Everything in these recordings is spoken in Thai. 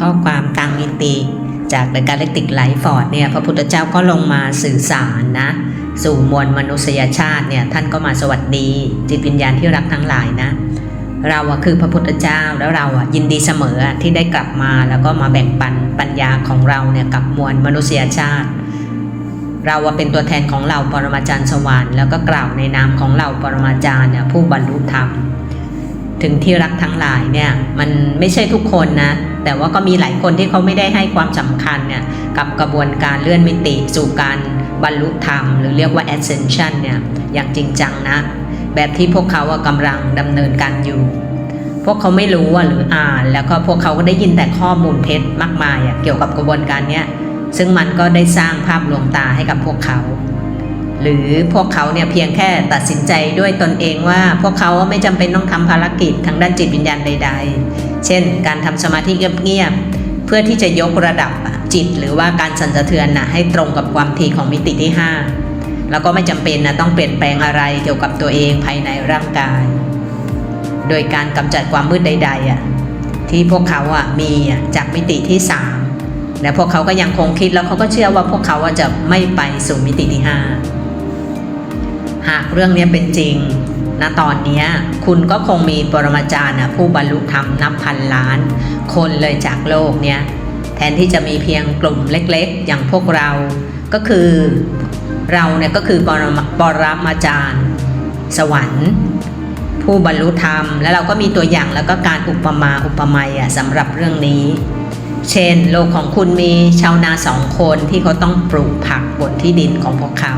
ข้อความต่างมิติ จาก The Galactic Life Force เนี่ยพระพุทธเจ้าก็ลงมาสื่อสารนะ สู่มวลมนุษยชาติเนี่ยท่านก็มาสวัสดีจิตวิญญาณที่รักทั้งหลายนะ เราอะคือพระพุทธเจ้าแล้วเราอะยินดีเสมออะที่ได้กลับมาแล้วก็มาแบ่งปันปัญญาของเราเนี่ยกับมวลมนุษยชาติ เราอะเป็นตัวแทนของเราปรมาจารย์สวรรค์แล้วก็กล่าวในนามของเราปรมาจารย์เนี่ยผู้บรรลุธรรมถึงที่รักทั้งหลายเนี่ยมันไม่ใช่ทุกคนนะ แต่ว่าก็มีหลายคนที่เขาไม่ได้ให้ความสำคัญเนี่ยกับกระบวนการเลื่อนมิติสู่การบรรลุธรรม หรือเรียกว่า ascension เนี่ยอย่างจริงจังนะ แบบที่พวกเขาอะกำลังดำเนินการอยู่ พวกเขาไม่รู้อะหรืออ่าน แล้วก็พวกเขาก็ได้ยินแต่ข้อมูลเท็จมากมายอะเกี่ยวกับกระบวนการเนี้ยซึ่งมันก็ได้สร้างภาพลวงตาให้กับพวกเขา หรือพวกเขาเนี่ยเพียงแค่ตัดสินใจด้วยตนเองว่า พวกเขาไม่จำเป็นต้องทำภารกิจทางด้านจิตวิญญาณใด ๆ เช่น การทำสมาธิเงียบๆเพื่อที่จะยกระดับจิต หรือว่าการสั่นสะเทือนนะให้ตรงกับความถี่ของมิติที่ 5 แล้วก็ไม่จำเป็นนะต้องเปลี่ยนแปลงอะไรเกี่ยวกับตัวเองภายในร่างกาย โดยการกำจัดความมืดใดๆอะที่พวกเขาอะมีอะจากมิติที่ 3 และพวกเขาก็ยังคงคิดแล้วเขาก็เชื่อว่าพวกเขาจะไม่ไปสู่มิติที่ 5 หากเรื่องนี้เป็นจริงณตอนนี้คุณก็คงมีปรมาจารย์ผู้บรรลุธรรมนับพันล้าน คนเลยจากโลกเนี้ยแทนที่จะมีเพียงกลุ่มเล็กๆ อย่างพวกเรา ก็คือเราเนี่ยก็คือปรมาปรมาจารย์ สวรรค์ ผู้บรรลุธรรม แล้วเราก็มีตัวอย่างแล้วก็การอุปมาอุปไมยสำหรับเรื่องนี้ เช่น โลกของคุณมีชาวนาสองคนที่เขาต้องปลูกผักบนที่ดินของพวกเขา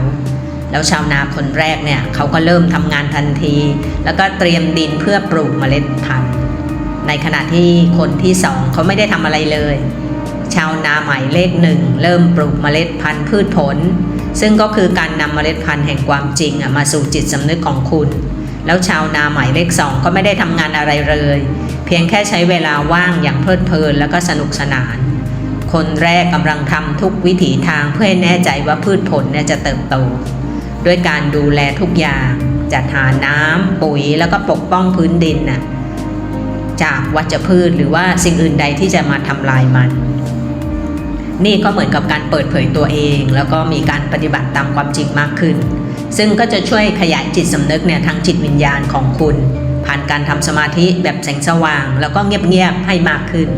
แล้วชาวนาคนแรกเนี่ยเขาก็เริ่มทำงานทันที แล้วก็เตรียมดินเพื่อปลูกเมล็ดพันธุ์ในขณะที่คนที่สองเขาไม่ได้ทำอะไรเลย ชาวนาหมายเลขหนึ่งเริ่มปลูกเมล็ดพันธุ์พืชผล ซึ่งก็คือการนำเมล็ดพันธุ์แห่งความจริงอะมาสู่จิตสำนึกของคุณ แล้วชาวนาหมายเลขสองก็ไม่ได้ทำงานอะไรเลย เพียงแค่ใช้เวลาว่างอย่างเพลิดเพลินแล้วก็สนุกสนาน คนแรกกำลังทำทุกวิถีทางเพื่อให้แน่ใจว่าพืชผลเนี่ยจะเติบโต ด้วยการดูแลทุกอย่างจัดหาน้ำปุ๋ยแล้วก็ปกป้องพื้นดินน่ะจากวัชพืชหรือว่าสิ่งอื่นใดที่จะมาทำลายมัน นี่ก็เหมือนกับการเปิดเผยตัวเอง แล้วก็มีการปฏิบัติตามความจริงมากขึ้น ซึ่งก็จะช่วยขยายจิตสำนึกเนี่ยทางจิตวิญญาณของคุณ ผ่านการทำสมาธิแบบแสงสว่าง แล้วก็เงียบๆให้มากขึ้น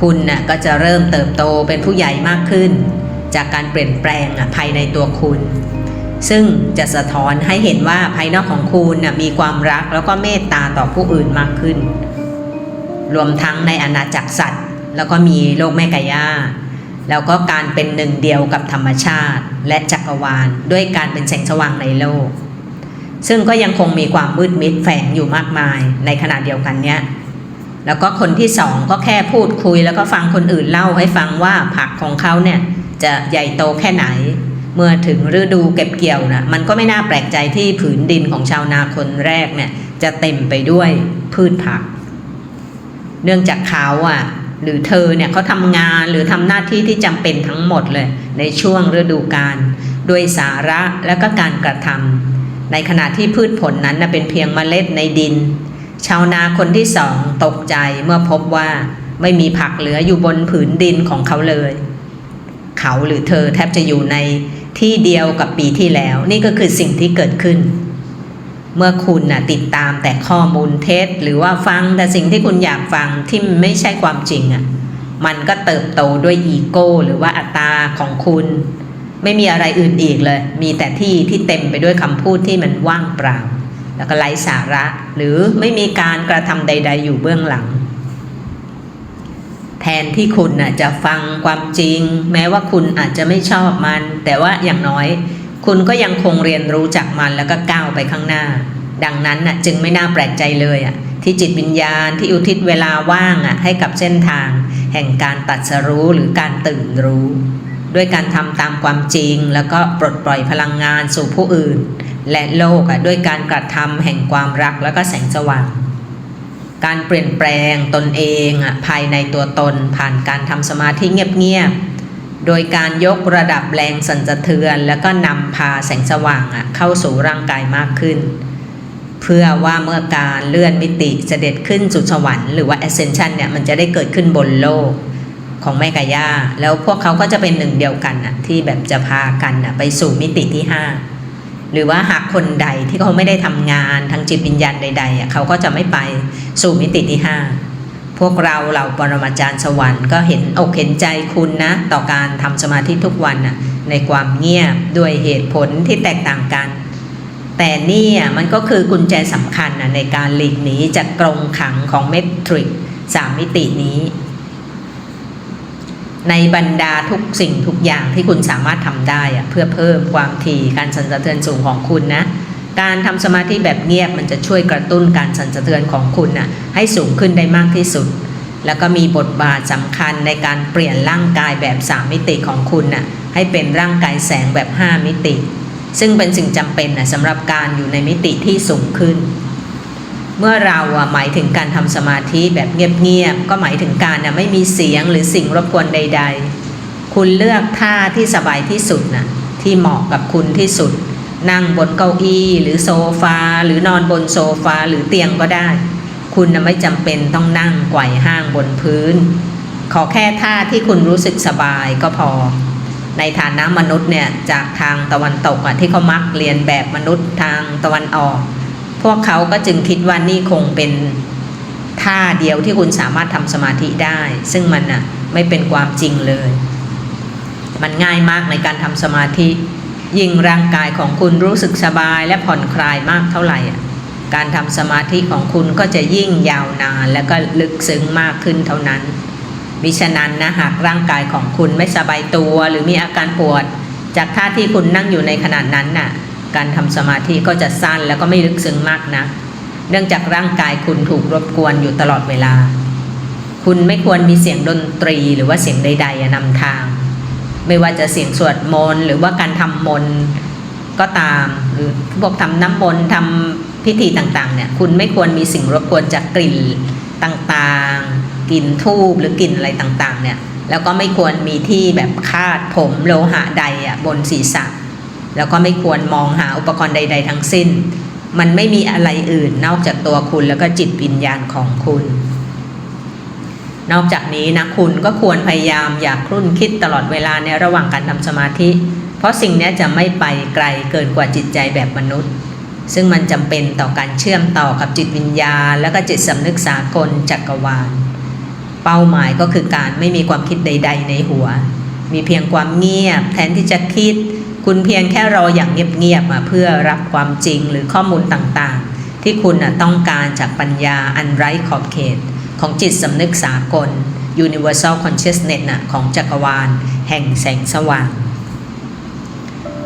คุณน่ะก็จะเริ่มเติบโตเป็นผู้ใหญ่มากขึ้น จากการเปลี่ยนแปลงอะภายในตัวคุณ ซึ่งจะสะท้อนให้เห็นว่าภายนอกของคุณนะมีความรักแล้วก็เมตตาต่อผู้อื่นมากขึ้น รวมทั้งในอาณาจักรสัตว์ แล้วก็มีโลกแม่กายาแล้วก็การเป็นหนึ่งเดียวกับธรรมชาติและจักรวาล ด้วยการเป็นแสงสว่างในโลก ซึ่งก็ยังคงมีความมืดมิดแฝงอยู่มากมายในขณะเดียวกันเนี้ยแล้วก็คนที่สองก็แค่พูดคุยแล้วก็ฟังคนอื่นเล่าให้ฟังว่าผักของเขาเนี่ยจะใหญ่โตแค่ไหน เมื่อถึงฤดูเก็บเกี่ยวนะมันก็ไม่น่าแปลกใจที่ผืนดินของชาวนาคนแรกเนี่ยจะเต็มไปด้วยพืชผัก เนื่องจากเขาอะหรือเธอเนี่ยเขาทำงานหรือทำหน้าที่ที่จำเป็นทั้งหมดเลย ในช่วงฤดูกาลด้วยสาระและก็การกระทำในขณะที่พืชผลนั้นนะเป็นเพียงเมล็ดในดิน ชาวนาคนที่สองตกใจเมื่อพบว่าไม่มีผักเหลืออยู่บนผืนดินของเขาเลย เขาหรือเธอแทบจะอยู่ใน ที่เดียวกับปีที่แล้ว นี่ก็คือสิ่งที่เกิดขึ้น เมื่อคุณน่ะติดตามแต่ข้อมูลเท็จ หรือว่าฟังแต่สิ่งที่คุณอยากฟังที่ไม่ใช่ความจริงอะมันก็เติบโตด้วยอีโก้หรือว่าอัตตาของคุณ ไม่มีอะไรอื่นอีกเลย มีแต่ที่ที่เต็มไปด้วยคำพูดที่มันว่างเปล่า แล้วก็ไร้สาระ หรือไม่มีการกระทำใด ๆ อยู่เบื้องหลัง แทนที่คุณน่ะจะฟังความจริง แม้ว่าคุณอาจจะไม่ชอบมัน แต่ว่าอย่างน้อย คุณก็ยังคงเรียนรู้จากมันแล้วก็ก้าวไปข้างหน้า ดังนั้นน่ะจึงไม่น่าแปลกใจเลยอะที่จิตวิญญาณที่อุทิศเวลาว่างอะให้กับเส้นทาง แห่งการตัดสรู้หรือการตื่นรู้ ด้วยการทำตามความจริง แล้วก็ปลดปล่อยพลังงานสู่ผู้อื่น และโลกอะด้วยการกระทำแห่งความรักแล้วก็แสงสว่าง การเปลี่ยนแปลงตนเองอะภายในตัวตนผ่านการทำสมาธิเงียบๆ โดยการยกระดับแรงสั่นสะเทือน แล้วก็นำพาแสงสว่างอะเข้าสู่ร่างกายมากขึ้น เพื่อว่าเมื่อการเลื่อนมิติเสด็จขึ้นสู่สวรรค์หรือว่า ascension เนี่ยมันจะได้เกิดขึ้นบนโลกของแม่กายาแล้วพวกเขาก็จะเป็นหนึ่งเดียวกันน่ะที่แบบจะพากันน่ะไปสู่มิติที่ห้า หรือว่าหากคนใดที่เขาไม่ได้ทำงานทางจิตวิญญาณใดๆเขาก็จะไม่ไปสู่มิติที่ห้าพวกเราเราปรมาจารย์สวรรค์ก็เห็นอกเห็นใจคุณนะ ต่อการทำสมาธิทุกวันนะในความเงียบด้วยเหตุผลที่แตกต่างกัน แต่นี่มันก็คือกุญแจสำคัญนะในการหลีกหนีจากกรงขังของเมตริกสามมิตินี้ ในบรรดาทุกสิ่งทุกอย่างที่คุณสามารถทำได้อะเพื่อเพิ่มความถี่การสั่นสะเทือนสูงของคุณนะ การทำสมาธิแบบเงียบมันจะช่วยกระตุ้นการสั่นสะเทือนของคุณนะให้สูงขึ้นได้มากที่สุด แล้วก็มีบทบาทสำคัญในการเปลี่ยนร่างกายแบบ 3 มิติของคุณน่ะให้เป็นร่างกายแสงแบบ 5 มิติ ซึ่งเป็นสิ่งจำเป็นนะสำหรับการอยู่ในมิติที่สูงขึ้น เมื่อเราหมายถึงการทำสมาธิแบบเงียบๆก็หมายถึงการไม่มีเสียงหรือสิ่งรบกวนใด ๆ คุณเลือกท่าที่สบายที่สุดนะที่เหมาะกับคุณที่สุด นั่งบนเก้าอี้หรือโซฟา หรือนอนบนโซฟาหรือเตียงก็ได้ คุณไม่จำเป็นต้องนั่งไกว่ห้างบนพื้น ขอแค่ท่าที่คุณรู้สึกสบายก็พอ ในฐานะมนุษย์เนี่ยจากทางตะวันตกอะที่เขามักเรียนแบบมนุษย์ทางตะวันออก พวกเขาก็จึงคิดว่านี่คงเป็นท่าเดียวที่คุณสามารถทำสมาธิได้ ซึ่งมันน่ะไม่เป็นความจริงเลย มันง่ายมากในการทำสมาธิ ยิ่งร่างกายของคุณรู้สึกสบายและผ่อนคลายมากเท่าไหร่อะการทำสมาธิของคุณก็จะยิ่งยาวนานและก็ลึกซึ้งมากขึ้นเท่านั้นมิฉะนั้นนะหากร่างกายของคุณไม่สบายตัวหรือมีอาการปวด จากท่าที่คุณนั่งอยู่ในขณะนั้นน่ะ การทำสมาธิก็จะสั้นแล้วก็ไม่ลึกซึ้งมากนะเนื่องจากร่างกายคุณถูกรบกวนอยู่ตลอดเวลา คุณไม่ควรมีเสียงดนตรีหรือว่าเสียงใด ๆนำทาง ไม่ว่าจะเสียงสวดมนต์หรือว่าการทำมนต์ก็ตาม หรือพวกทำน้ำมนต์ทำพิธีต่างๆเนี่ยคุณไม่ควรมีสิ่งรบกวนจากกลิ่นต่างๆกลิ่นทูบหรือกลิ่นอะไรต่างๆเนี่ยแล้วก็ไม่ควรมีที่แบบคาดผมโลหะใดอะบนศีรษะ แล้วก็ไม่ควรมองหาอุปกรณ์ใด ๆ ทั้งสิ้น มันไม่มีอะไรอื่นนอกจากตัวคุณแล้วก็จิตวิญญาณของคุณ นอกจากนี้นะคุณก็ควรพยายามอย่าครุ่นคิดตลอดเวลาในระหว่างการทำสมาธิ เพราะสิ่งนี้จะไม่ไปไกลเกินกว่าจิตใจแบบมนุษย์ ซึ่งมันจำเป็นต่อการเชื่อมต่อกับจิตวิญญาณ และก็จิตสำนึกสากลจักรวาล เป้าหมายก็คือการไม่มีความคิดใด ๆ ในหัว มีเพียงความเงียบแทนที่จะคิด คุณเพียงแค่รออย่างเงียบๆมาเพื่อรับความจริงหรือข้อมูลต่างๆ ที่คุณต้องการจากปัญญาอันไร้ขอบเขต ของจิตสำนึกสากล Universal Consciousness นะของจักรวาล แห่งแสงสว่าง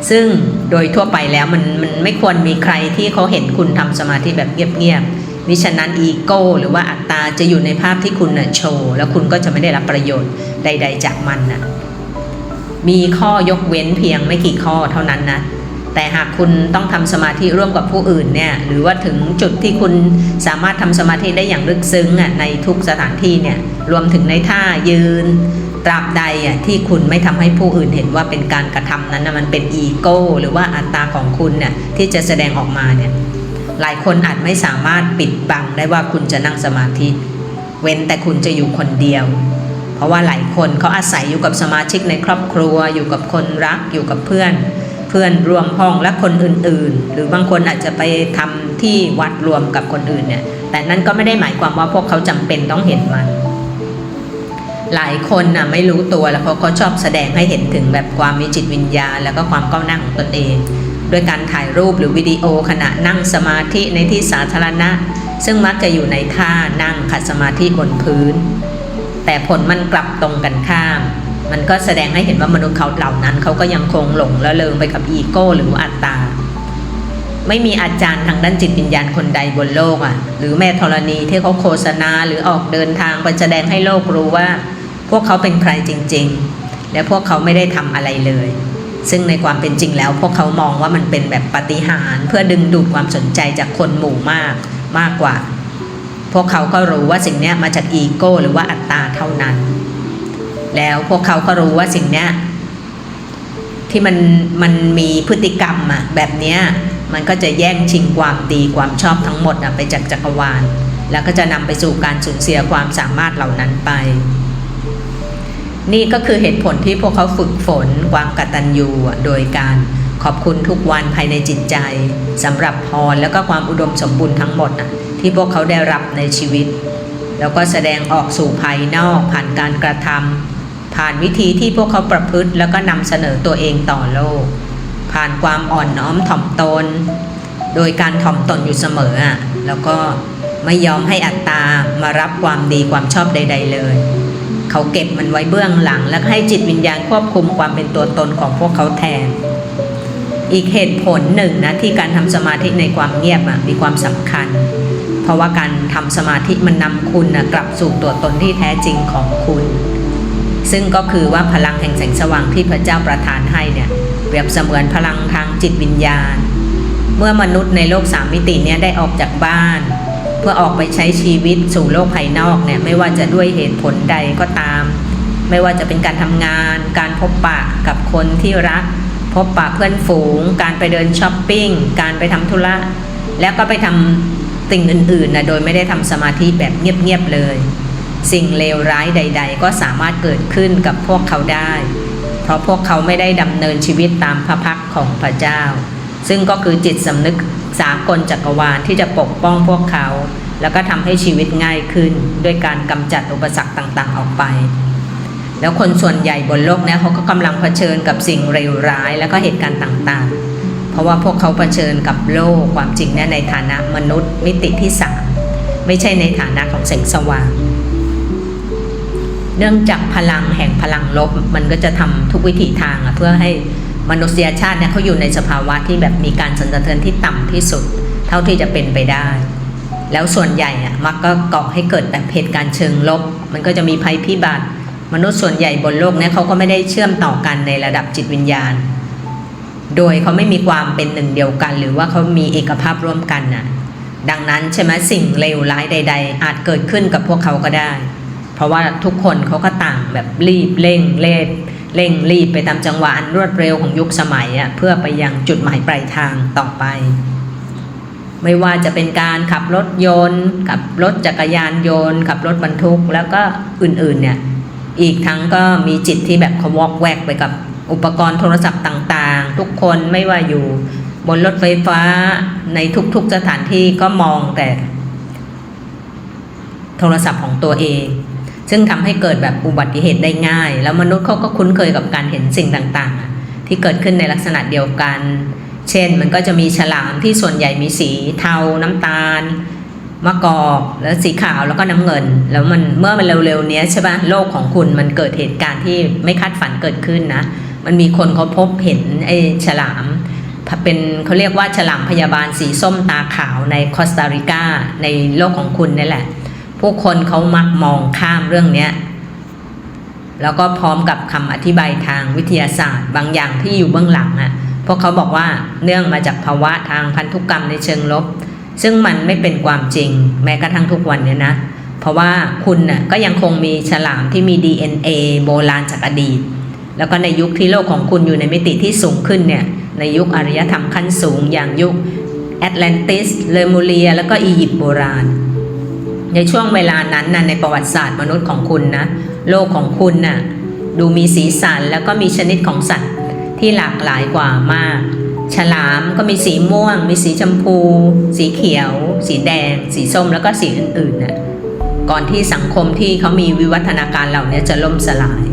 ซึ่งโดยทั่วไปแล้วมันมันไม่ควรมีใครที่เขาเห็นคุณทำสมาธิแบบเงียบๆมิฉะนั้นอีโก้หรือว่าอัตตาจะอยู่ในภาพที่คุณนะโชว์ แล้วคุณก็จะไม่ได้รับประโยชน์ใด ๆ จากมันน่ะ มีข้อยกเว้นเพียงไม่กี่ข้อเท่านั้นนะแต่หากคุณต้องทำสมาธิร่วมกับผู้อื่นเนี่ยหรือว่าถึงจุดที่คุณสามารถทำสมาธิได้อย่างลึกซึ้งอะในทุกสถานที่เนี่ยรวมถึงในท่ายืนตราบใดอะที่คุณไม่ทำให้ผู้อื่นเห็นว่าเป็นการกระทำนั้นนะมันเป็นอีโก้หรือว่าอัตตาของคุณเนี่ยที่จะแสดงออกมาเนี่ยหลายคนอาจไม่สามารถปิดบังได้ว่าคุณจะนั่งสมาธิ เว้นแต่คุณจะอยู่คนเดียว เพราะว่าหลายคนเขาอาศัยอยู่กับสมาชิกในครอบครัว อยู่กับคนรักอยู่กับเพื่อน เพื่อนรวมห้องและคนอื่นๆ หรือบางคนอาจจะไปทำที่วัดรวมกับคนอื่นเนี่ยแต่นั่นก็ไม่ได้หมายความว่าพวกเขาจำเป็นต้องเห็นมัน หลายคนน่ะไม่รู้ตัวแล้วเพราะเขาชอบแสดงให้เห็นถึงแบบความมีจิตวิญญาณ แล้วก็ความก้าวหน้าของตนเองด้วยการถ่ายรูปหรือวิดีโอขณะนั่งสมาธิในที่สาธารณะ ซึ่งมักจะอยู่ในท่านั่งขัดสมาธิบนพื้น แต่ผลมันกลับตรงกันข้าม มันก็แสดงให้เห็นว่ามนุษย์เขาเหล่านั้นเขาก็ยังคงหลงละเลงไปกับอีโก้หรืออัตตา ไม่มีอาจารย์ทางด้านจิตวิญญาณคนใดบนโลกอะ หรือแม่ธรณีที่เขาโฆษณาหรือออกเดินทางไปแสดงให้โลกรู้ว่า พวกเขาเป็นใครจริง ๆ และพวกเขาไม่ได้ทำอะไรเลย ซึ่งในความเป็นจริงแล้ว พวกเขามองว่ามันเป็นแบบปฏิหารเพื่อดึงดูดความสนใจจากคนหมู่มากมากกว่า พวกเขาก็รู้ว่าสิ่งนี้มาจากอีโก้หรือว่าอัตตาเท่านั้น แล้วพวกเขาก็รู้ว่าสิ่งนี้ที่มันมันมีพฤติกรรมอะแบบนี้มันก็จะแย่งชิงความดีความชอบทั้งหมดอะไปจากจักรวาล แล้วก็จะนำไปสู่การสูญเสียความสามารถเหล่านั้นไป นี่ก็คือเหตุผลที่พวกเขาฝึกฝนความกตัญญูโดยการ ขอบคุณทุกวันภายในจิตใจสำหรับพรแล้วก็ความอุดมสมบูรณ์ทั้งหมดอะที่พวกเขาได้รับในชีวิต แล้วก็แสดงออกสู่ภายนอกผ่านการกระทำผ่านวิธีที่พวกเขาประพฤติ แล้วก็นำเสนอตัวเองต่อโลก ผ่านความอ่อนน้อมถ่อมตน โดยการถ่อมตนอยู่เสมออะแล้วก็ไม่ยอมให้อัตตามารับความดีความชอบใด ๆ เลย เขาเก็บมันไว้เบื้องหลัง แล้วให้จิตวิญญาณควบคุมความเป็นตัวตนของพวกเขาแทน อีกเหตุผลหนึ่งนะที่การทำสมาธิในความเงียบอะมีความสำคัญ เพราะว่าการทำสมาธิมันนำคุณนะกลับสู่ตัวตนที่แท้จริงของคุณ ซึ่งก็คือว่าพลังแห่งแสงสว่างที่พระเจ้าประทานให้เนี่ยเปรียบเสมือนพลังทางจิตวิญญาณ เมื่อมนุษย์ในโลกสามมิติเนี่ยได้ออกจากบ้าน เพื่อออกไปใช้ชีวิตสู่โลกภายนอกเนี่ยไม่ว่าจะด้วยเหตุผลใดก็ตาม ไม่ว่าจะเป็นการทำงาน การพบปะกับคนที่รัก พบปะเพื่อนฝูง การไปเดินช้อปปิ้ง การไปทำธุระ แล้วก็ไปทำสิ่งอื่นๆนะโดยไม่ได้ทำสมาธิแบบเงียบๆเลย สิ่งเลวร้ายใด ๆ ก็สามารถเกิดขึ้นกับพวกเขาได้ เพราะพวกเขาไม่ได้ดำเนินชีวิตตามพระพักของพระเจ้า ซึ่งก็คือจิตสำนึกสากลจักรวาลที่จะปกป้องพวกเขา แล้วก็ทำให้ชีวิตง่ายขึ้น ด้วยการกำจัดอุปสรรคต่างๆ ออกไป แล้วคนส่วนใหญ่บนโลกนี้เขาก็กำลังเผชิญกับสิ่งเลวร้ายแล้วก็เหตุการณ์ต่างๆ เพราะว่าพวกเขาเผชิญกับโลกความจริงเนี่ยในฐานะมนุษย์มิติที่สามไม่ใช่ในฐานะของแสงสว่าง เนื่องจากพลังแห่งพลังลบมันก็จะทำทุกวิถีทางเพื่อให้มนุษยชาติเนี่ยเขาอยู่ในสภาวะที่แบบมีการสั่นสะเทือนที่ต่ำที่สุด เท่าที่จะเป็นไปได้ แล้วส่วนใหญ่อะมักก็ก่อให้เกิดแบบเหตุการณ์เชิงลบ มันก็จะมีภัยพิบัติ มนุษย์ส่วนใหญ่บนโลกนี่เขาก็ไม่ได้เชื่อมต่อกันในระดับจิตวิญญาณ โดยเขาไม่มีความเป็นหนึ่งเดียวกัน หรือว่าเขามีเอกภาพร่วมกันน่ะดังนั้นใช่ไหมสิ่งเลวร้ายใด ๆ อาจเกิดขึ้นกับพวกเขาก็ได้ เพราะว่าทุกคนเขาก็ต่างแบบรีบเร่งเล่เร่งรีบไปตามจังหวะอันรวดเร็วของยุคสมัยอะเพื่อไปยังจุดหมายปลายทางต่อไป ไม่ว่าจะเป็นการขับรถยนต์ขับรถจักรยานยนต์ขับรถบรรทุกแล้วก็อื่นๆเนี่ย อีกทั้งก็มีจิตที่แบบเขาวอกแวกไปกับอุปกรณ์โทรศัพท์ต่างๆ ทุกคนไม่ว่าอยู่บนรถไฟฟ้าในทุกๆสถานที่ก็มองแต่ โทรศัพท์ของตัวเอง ซึ่งทำให้เกิดแบบอุบัติเหตุได้ง่าย แล้วมนุษย์เขาก็คุ้นเคยกับการเห็นสิ่งต่างๆ ที่เกิดขึ้นในลักษณะเดียวกัน เช่นมันก็จะมีฉลามที่ส่วนใหญ่มีสีเทาน้ำตาล มะกอกแล้วสีขาวแล้วก็น้ำเงิน แล้วมันเมื่อมันเร็วๆเนี้ยใช่ปะโลกของคุณมันเกิดเหตุการณ์ที่ไม่คาดฝันเกิดขึ้นนะ มันมีคนเขาพบเห็นไอ้ฉลามเป็นเขาเรียกว่าฉลามพยาบาลสีส้มตาขาวในคอสตาริกาในโลกของคุณนี่แหละ ผู้คนเขามักมองข้ามเรื่องเนี้ยแล้วก็พร้อมกับคำอธิบายทางวิทยาศาสตร์ บางอย่างที่อยู่เบื้องหลังอะ่ะพวกเขาบอกว่าเนื่องมาจากภาวะทางพันธุกรรมในเชิงลบ ซึ่งมันไม่เป็นความจริง แม้กระทั่งทุกวันเนี่ยนะ เพราะว่าคุณน่ะก็ยังคงมีฉลามที่มี DNA โบราณจากอดีต แล้วก็ในยุคที่โลกของคุณอยู่ในมิติที่สูงขึ้นเนี่ย ในยุคอารยธรรมขั้นสูงอย่างยุคแอตแลนติส เลมูเรีย แล้วก็อียิปต์โบราณ ในช่วงเวลานั้นนะในประวัติศาสตร์มนุษย์ของคุณนะ โลกของคุณน่ะดูมีสีสันแล้วก็มีชนิดของสัตว์ที่หลากหลายกว่ามาก ฉลามก็มีสีม่วง มีสีชมพู สีเขียว สีแดง สีส้มแล้วก็สีอื่นๆน่ะก่อนที่สังคมที่เขามีวิวัฒนาการเหล่านี้จะล่มสลาย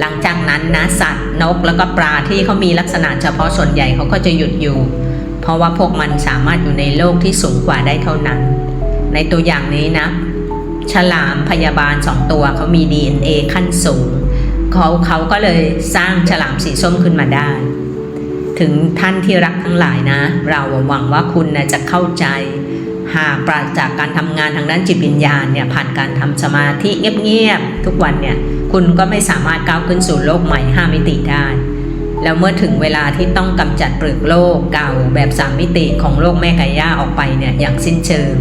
หลังจากนั้นนะสัตว์นกแล้วก็ปลาที่เขามีลักษณะเฉพาะส่วนใหญ่เขาก็จะหยุดอยู่ เพราะว่าพวกมันสามารถอยู่ในโลกที่สูงกว่าได้เท่านั้น ในตัวอย่างนี้นะฉลามพยาบาลสองตัวเขามี DNA ขั้นสูงเขาเขาก็เลยสร้างฉลามสีส้มขึ้นมาได้ ถึงท่านที่รักทั้งหลายนะ เราหวังว่าคุณนะจะเข้าใจ หากปราศจากการทำงานทางด้านจิตวิญญาณเนี่ยผ่านการทำสมาธิเงียบๆทุกวันเนี่ยคุณก็ไม่สามารถก้าวขึ้นสู่โลกใหม่ห้ามิติได้ แล้วเมื่อถึงเวลาที่ต้องกำจัดเปลือกโลกเก่าแบบสามมิติของโลกแม่ก่ย่าออกไปเนี่ยอย่างสิ้นเชิง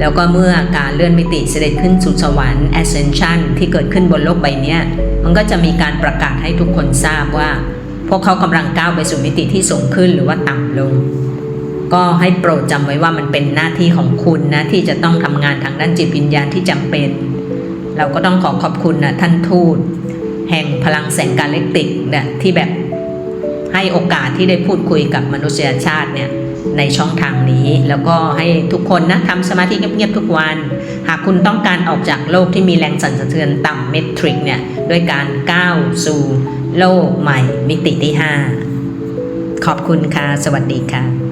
แล้วก็เมื่อการเลื่อนมิติเสด็จขึ้นสู่สวรรค์ ascension ที่เกิดขึ้นบนโลกใบนี้มันก็จะมีการประกาศให้ทุกคนทราบว่า พวกเขากำลังก้าวไปสู่มิติที่สูงขึ้นหรือว่าต่ำลง ก็ให้โปรดจำไว้ว่ามันเป็นหน้าที่ของคุณนะที่จะต้องทำงานทางด้านจิตวิญญาณที่จำเป็น เราก็ต้องขอขอบคุณนะท่านทูต แห่งพลังแสงกาเล็กติกเนี่ยที่แบบให้โอกาสที่ได้พูดคุยกับมนุษยชาติเนี่ยในช่องทางนี้ แล้วก็ให้ทุกคนนะทำสมาธิเงียบๆทุกวัน หากคุณต้องการออกจากโลกที่มีแรงสั่นสะเทือนต่ำเมตริกเนี่ยด้วยการก้าวสู่ โลกใหม่มิติที่ 5 ขอบคุณค่ะ สวัสดีค่ะ